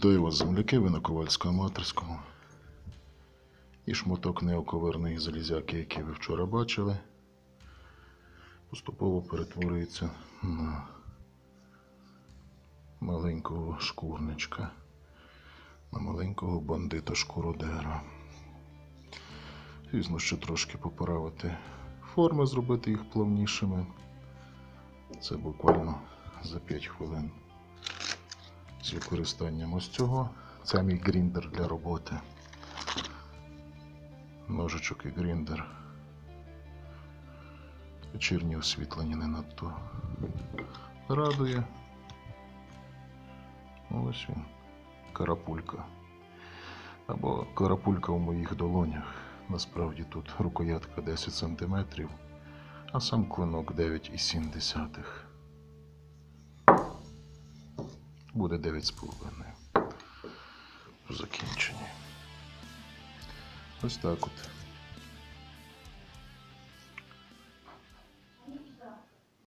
Вітаю вас, земляки, ви на Ковальському аматорському. І шматок неоковерної залізяки, який ви вчора бачили, поступово перетворюється на маленького шкурничка, на маленького бандита шкуродера. Звісно, ще трошки поправити форми, зробити їх плавнішими. Це буквально за 5 хвилин з використанням ось цього. Це мій гріндер для роботи. Ножичок і гріндер. Вечірнє освітлення не надто радує. Ось він. Карапулька. Або карапулька у моїх долонях. Насправді тут рукоятка 10 см, а сам клинок 9,7 буде 9,5 в закінченні. Ось так от.